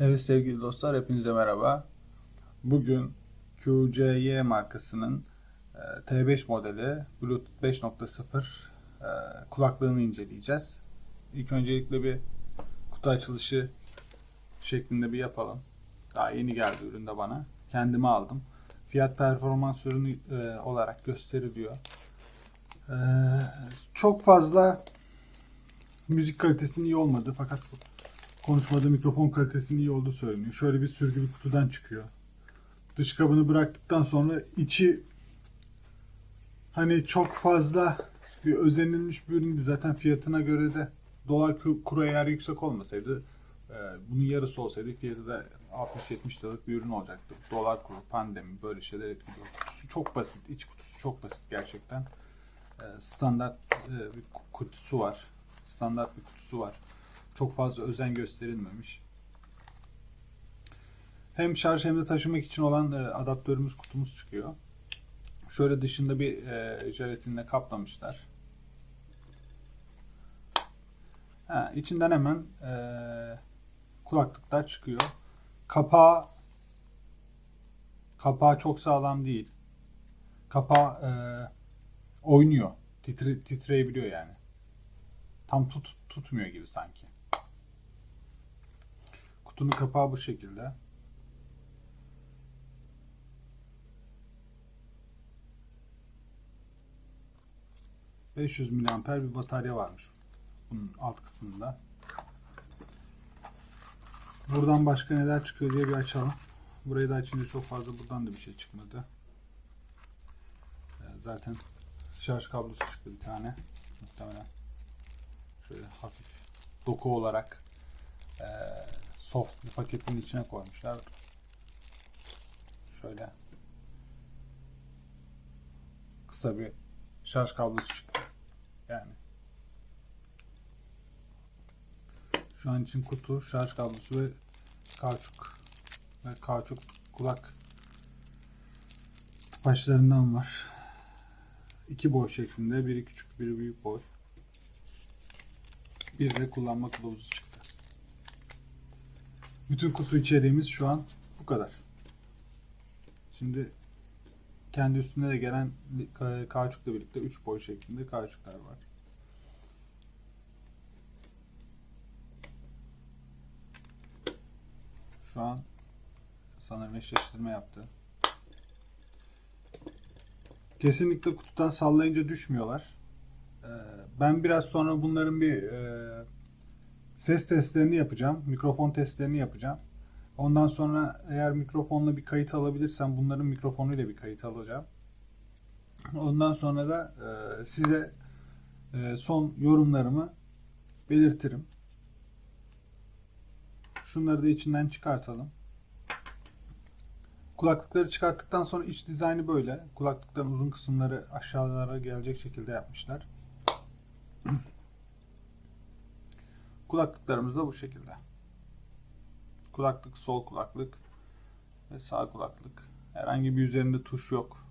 Evet sevgili dostlar hepinize merhaba. Bugün QCY markasının e, T5 modeli Bluetooth 5.0 e, kulaklığını inceleyeceğiz. İlk öncelikle bir kutu açılışı şeklinde bir yapalım. Daha yeni geldi ürün de bana. Kendime aldım. Fiyat performans ürünü e, olarak gösteriliyor. Çok fazla müzik kalitesinin iyi olmadı fakat konuşmada mikrofon kalitesinin iyi olduğu söyleniyor. Şöyle bir sürgü bir kutudan çıkıyor. Dış kabını bıraktıktan sonra içi hani çok fazla bir özenilmiş bir üründü. Zaten fiyatına göre de dolar ku- kuru eğer yüksek olmasaydı e, bunun yarısı olsaydı fiyatı da 60-70 liralık bir ürün olacaktı. Dolar kuru, pandemi böyle şeyler etkiliyor. Kutusu çok basit. iç kutusu çok basit gerçekten. E, standart e, bir ku- kutusu var. Standart bir kutusu var çok fazla özen gösterilmemiş. Hem şarj hem de taşımak için olan e, adaptörümüz kutumuz çıkıyor. Şöyle dışında bir e, jelatinle kaplamışlar. Ha, içinden hemen e, kulaklıklar çıkıyor. Kapağı kapağı çok sağlam değil. Kapağı e, oynuyor. Titre, titreyebiliyor yani. Tam tut, tutmuyor gibi sanki. Kutunun kapağı bu şekilde. ...500 miliamper bir batarya varmış. Bunun alt kısmında. Buradan başka neler çıkıyor diye bir açalım. Burayı da açınca çok fazla buradan da bir şey çıkmadı. Ee, Zaten şarj kablosu çıktı bir tane. Muhtemelen şöyle hafif doku olarak eee, soft bir paketin içine koymuşlar. Şöyle kısa bir şarj kablosu çıktı. Yani şu an için kutu, şarj kablosu ve kauçuk ve kauçuk kulak başlarından var. İki boy şeklinde. Biri küçük, biri büyük boy. Bir de kullanma kılavuzu çıktı. Bütün kutu içeriğimiz şu an bu kadar. Şimdi kendi üstünde de gelen ka- kauçukla birlikte 3 boy şeklinde kauçuklar var. Şu an sanırım eşleştirme yaptı. Kesinlikle kutudan sallayınca düşmüyorlar. Ee, Ben biraz sonra bunların bir e, ses testlerini yapacağım. Mikrofon testlerini yapacağım. Ondan sonra eğer mikrofonla bir kayıt alabilirsem bunların mikrofonuyla bir kayıt alacağım. Ondan sonra da e, size e, son yorumlarımı belirtirim. Şunları da içinden çıkartalım. Kulaklıkları çıkarttıktan sonra iç dizaynı böyle. Kulaklıkların uzun kısımları aşağılara gelecek şekilde yapmışlar. Kulaklıklarımız da bu şekilde. Kulaklık, sol kulaklık ve sağ kulaklık. Herhangi bir üzerinde tuş yok.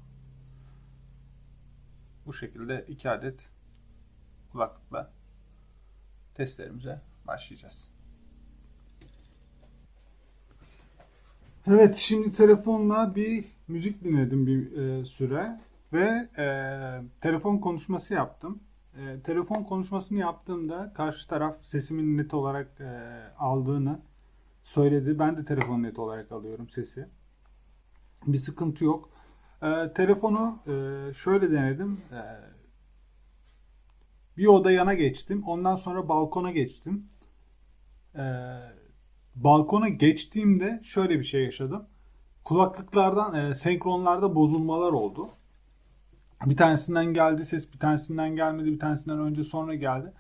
Bu şekilde iki adet kulaklıkla testlerimize başlayacağız. Evet, şimdi telefonla bir müzik dinledim bir e, süre ve e, telefon konuşması yaptım. E, telefon konuşmasını yaptığımda karşı taraf sesimin net olarak e, aldığını söyledi. Ben de telefonu net olarak alıyorum sesi. Bir sıkıntı yok. E, telefonu e, şöyle denedim. E, bir oda yana geçtim. Ondan sonra balkona geçtim. E, balkona geçtiğimde şöyle bir şey yaşadım. Kulaklıklardan e, senkronlarda bozulmalar oldu. Bir tanesinden geldi ses, bir tanesinden gelmedi, bir tanesinden önce sonra geldi.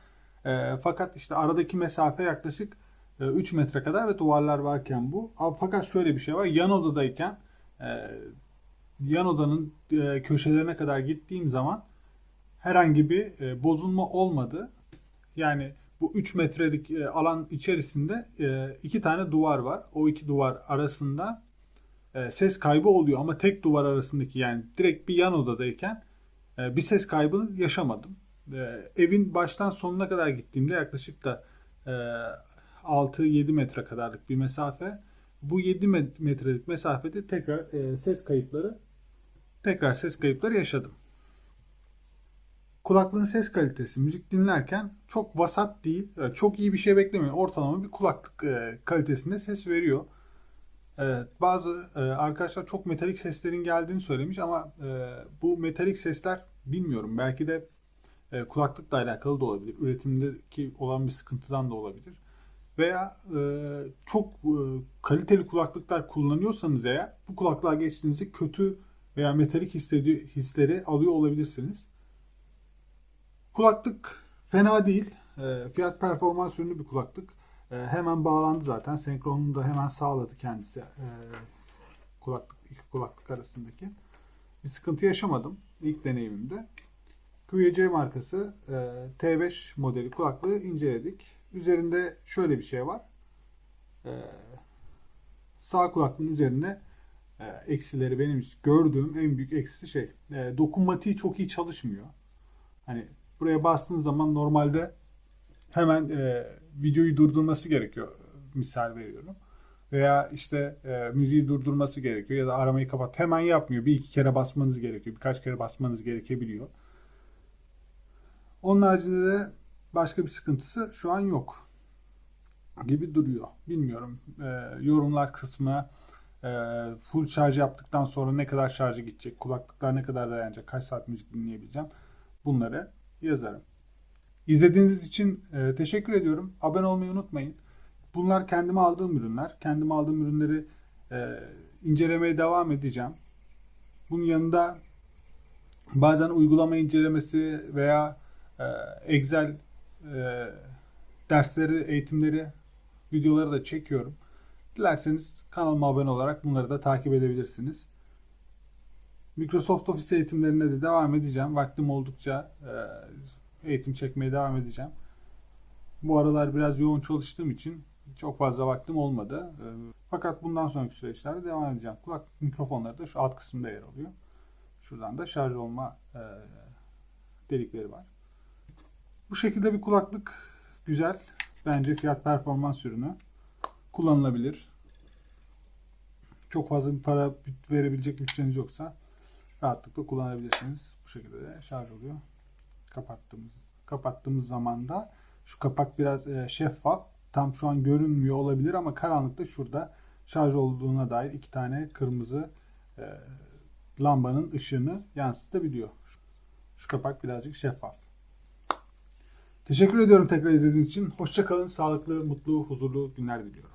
E, fakat işte aradaki mesafe yaklaşık e, 3 metre kadar ve duvarlar varken bu. Fakat şöyle bir şey var. Yan odadayken e, yan odanın e, köşelerine kadar gittiğim zaman herhangi bir e, bozulma olmadı. Yani bu 3 metrelik e, alan içerisinde e, iki tane duvar var. O iki duvar arasında e, ses kaybı oluyor ama tek duvar arasındaki yani direkt bir yan odadayken bir ses kaybı yaşamadım. E, evin baştan sonuna kadar gittiğimde yaklaşık da e, 6-7 metre kadarlık bir mesafe. Bu 7 met- metrelik mesafede tekrar e, ses kayıpları tekrar ses kayıpları yaşadım. Kulaklığın ses kalitesi müzik dinlerken çok vasat değil, e, çok iyi bir şey beklemiyor. Ortalama bir kulaklık e, kalitesinde ses veriyor. Evet, bazı e, arkadaşlar çok metalik seslerin geldiğini söylemiş ama e, bu metalik sesler bilmiyorum. Belki de e, kulaklıkla alakalı da olabilir. Üretimdeki olan bir sıkıntıdan da olabilir. Veya e, çok e, kaliteli kulaklıklar kullanıyorsanız eğer bu kulaklığa geçtiğinizde kötü veya metalik hissedi- hisleri alıyor olabilirsiniz. Kulaklık fena değil. E, fiyat performans ürünlü bir kulaklık. E, hemen bağlandı zaten. Senkronunu da hemen sağladı kendisi. E, kulaklık, iki kulaklık arasındaki. Bir sıkıntı yaşamadım ilk deneyimimde. QYC markası e, T5 modeli kulaklığı inceledik. Üzerinde şöyle bir şey var. E, sağ kulaklığın üzerinde e, eksileri benim gördüğüm en büyük eksisi şey. E, dokunmatiği çok iyi çalışmıyor. Hani buraya bastığınız zaman normalde hemen e, videoyu durdurması gerekiyor. Misal veriyorum. Veya işte e, müziği durdurması gerekiyor ya da aramayı kapat. Hemen yapmıyor. Bir iki kere basmanız gerekiyor. Birkaç kere basmanız gerekebiliyor. Onun haricinde de başka bir sıkıntısı şu an yok gibi duruyor. Bilmiyorum. E, yorumlar kısmına e, full şarj yaptıktan sonra ne kadar şarjı gidecek, kulaklıklar ne kadar dayanacak, kaç saat müzik dinleyebileceğim bunları yazarım. İzlediğiniz için e, teşekkür ediyorum. Abone olmayı unutmayın. Bunlar kendime aldığım ürünler. Kendime aldığım ürünleri e, incelemeye devam edeceğim. Bunun yanında bazen uygulama incelemesi veya e, Excel dersleri, eğitimleri, videoları da çekiyorum. Dilerseniz kanalıma abone olarak bunları da takip edebilirsiniz. Microsoft Office eğitimlerine de devam edeceğim. Vaktim oldukça e, eğitim çekmeye devam edeceğim. Bu aralar biraz yoğun çalıştığım için çok fazla vaktim olmadı. E, Fakat bundan sonraki süreçlerde devam edeceğim. Kulak mikrofonları da şu alt kısımda yer alıyor. Şuradan da şarj olma e, delikleri var. Bu şekilde bir kulaklık güzel. Bence fiyat performans ürünü. Kullanılabilir. Çok fazla bir para verebilecek bütçeniz yoksa rahatlıkla kullanabilirsiniz. Bu şekilde de şarj oluyor. Kapattığımız kapattığımız zaman da şu kapak biraz e, şeffaf. Tam şu an görünmüyor olabilir ama karanlıkta şurada şarj olduğuna dair iki tane kırmızı e, lambanın ışığını yansıtabiliyor. Şu, şu kapak birazcık şeffaf. Teşekkür ediyorum tekrar izlediğiniz için. Hoşçakalın, sağlıklı, mutlu, huzurlu günler diliyorum.